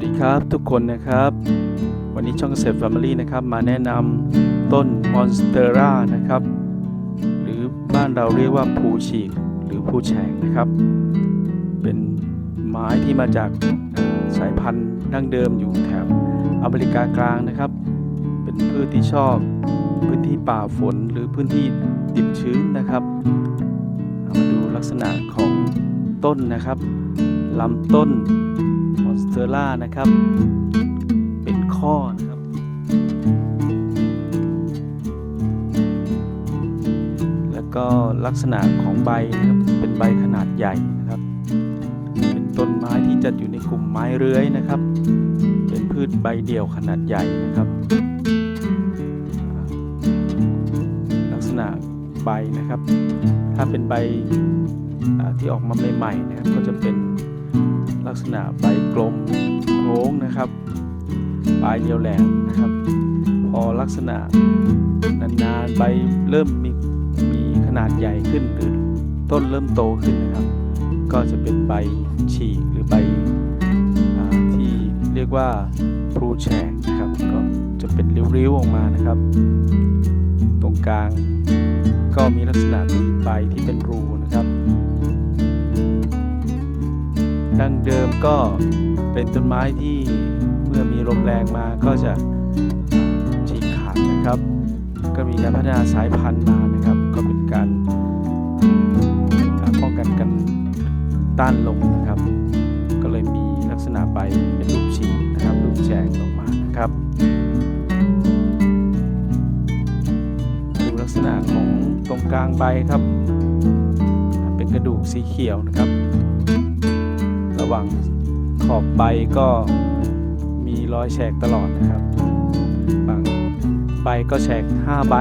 วัสดีครับทุกคนนะครับ วันนี้ช่องเกษตรแฟมิลี่นะครับ มาแนะนำต้นมอนสเตอร่านะครับ หรือบ้านเราเรียกว่าภูฉีกหรือภูแฉกนะครับ เป็นไม้ที่มาจากสายพันธุ์ดั้งเดิมอยู่แถบอเมริกากลางนะครับ เป็นพืชที่ชอบพื้นที่ป่าฝนหรือพื้นที่ดิบชื้นนะครับามาดูลักษณะของต้นนะครับลำต้น เตอร่านะครับ เป็นข้อนะครับ แล้วก็ลักษณะของใบนะครับ เป็นใบขนาดใหญ่นะครับ เป็นต้นไม้ที่จัดอยู่ในกลุ่มไม้เลื้อยนะครับ เป็นพืชใบเดี่ยวขนาดใหญ่นะครับ ลักษณะใบนะครับ ถ้าเป็นใบที่ออกมาใหม่ๆนะครับ ก็จะเป็น ลักษณะใบกลมโค้งนะครับปลายเดียวแหลมนะครับ พอลักษณะนานๆใบเริ่มมีมีขนาดใหญ่ขึ้นหรือต้นเริ่มโตขึ้นนะครับ ก็จะเป็นใบฉีกหรือใบอที่เรียกว่าพลูแฉกนะครับก็จะเป็นริ้วๆออกมานะครับ ตรงกลางก็มีลักษณะเป็นใบที่เป็นรูนะครับ ดั้งเดิมก็เป็นต้นไม้ที่เมื่อมีลมแรงมาก็จะฉีกขาดนะครับ ก็มีการพัฒนาสายพันธุ์มานะครับ ก็เป็นการป้องกันกันต้านลมนะครับ ก็เลยมีลักษณะใบเป็นรูปฉีกนะครับรูปแฉกออกมานะครับดูลักษณะของตรงกลางใบครับ เป็นกระดูกสีเขียวนะครับ หว่างขอบใบก็มีรอยแฉกตลอดนะครับ บางใบก็แฉก 5 ใบ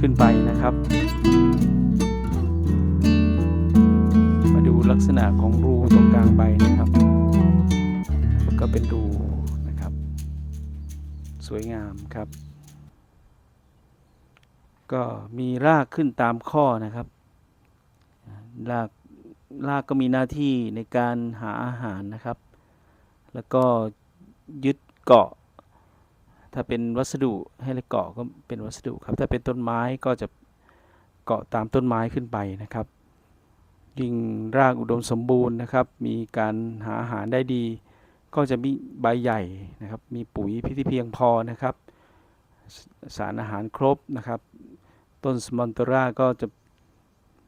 ขึ้นไปนะครับ มาดูลักษณะของรูตรงกลางใบนะครับ ก็เป็นรูนะครับ สวยงามครับ ก็มีรากขึ้นตามข้อนะครับ ราก รากก็มีหน้าที่ในการหาอาหารนะครับ แล้วก็ยึดเกาะ ถ้าเป็นวัสดุให้เกาะก็เป็นวัสดุครับ ถ้าเป็นต้นไม้ก็จะเกาะตามต้นไม้ขึ้นไปนะครับ ยิ่งรากอุดมสมบูรณ์นะครับ มีการหาอาหารได้ดี ก็จะมีใบใหญ่นะครับ มีปุ๋ยพิที่เพียงพอนะครับ สารอาหารครบนะครับ ต้นสมอนตร่าก็จะ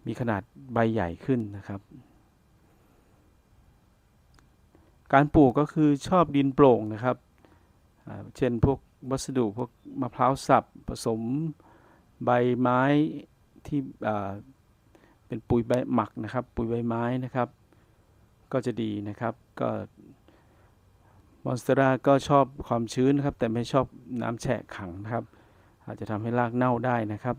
มีขนาดใบใหญ่ขึ้นนะครับ การปลูกก็คือชอบดินโปร่งนะครับ เช่นพวกวัสดุพวกมะพร้าวสับผสมใบไม้ที่เป็นปุ๋ยใบหมักนะครับ ปุ๋ยใบไม้นะครับ ก็จะดีนะครับก็มอนสเตอร่าก็ชอบความชื้นนะครับ แต่ไม่ชอบน้ำแฉะขังนะครับ อาจจะทำให้รากเน่าได้นะครับ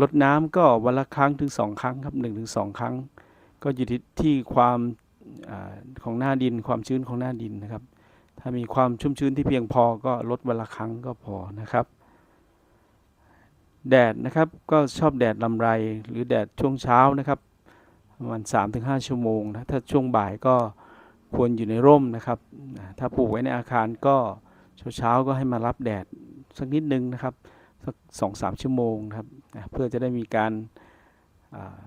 ลดน้ำก็วันละครั้งถึงสองครั้งครับหนึ่งถึงสองครั้ง ก็อยู่ที่ที่ความอของหน้าดินความชื้นของหน้าดินนะครับ ถ้ามีความชุ่มชื้นที่เพียงพอก็ลดวันละครั้งก็พอนะครับ แดดนะครับก็ชอบแดดลำไรหรือแดดช่วงเช้านะครับประมาณ3-5 ชั่วโมงนะถ้าช่วงบ่ายก็ควรอยู่ในร่มนะครับ ถ้าปลูกไว้ในอาคารก็เช้าๆก็ให้มารับแดดสักนิดนึงนะครับ สักสองสามชั่วโมงนะครับเพื่อจะได้มีการา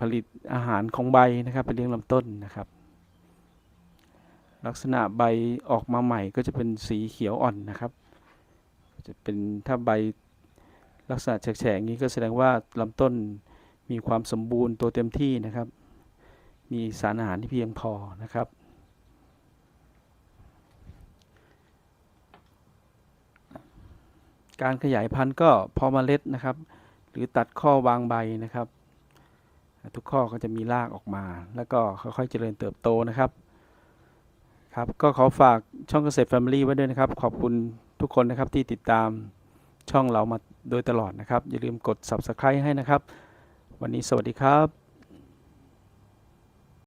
ผลิตอาหารของใบนะครับไปเลี้ยงลำต้นนะครับ ลักษณะใบออกมาใหม่ก็จะเป็นสีเขียวอ่อนนะครับ จะเป็นถ้าใบลักษณะแฉกๆนี้ก็แสดงว่าลำต้นมีความสมบูรณ์ตัวเต็มที่นะครับ มีสารอาหารที่เพียงพอนะครับ การขยายพันธุ์ก็พอเมล็ดนะครับ หรือตัดข้อวางใบนะครับ ทุกข้อก็จะมีรากออกมา แล้วก็ค่อยๆเจริญเติบโตนะครับครับก็ขอฝากช่องเกษตรแฟมิลี่ไว้ด้วยนะครับ ขอบคุณทุกคนนะครับที่ติดตามช่องเรามาโดยตลอดนะครับ อย่าลืมกด Subscribe ให้นะครับ วันนี้สวัสดีครับ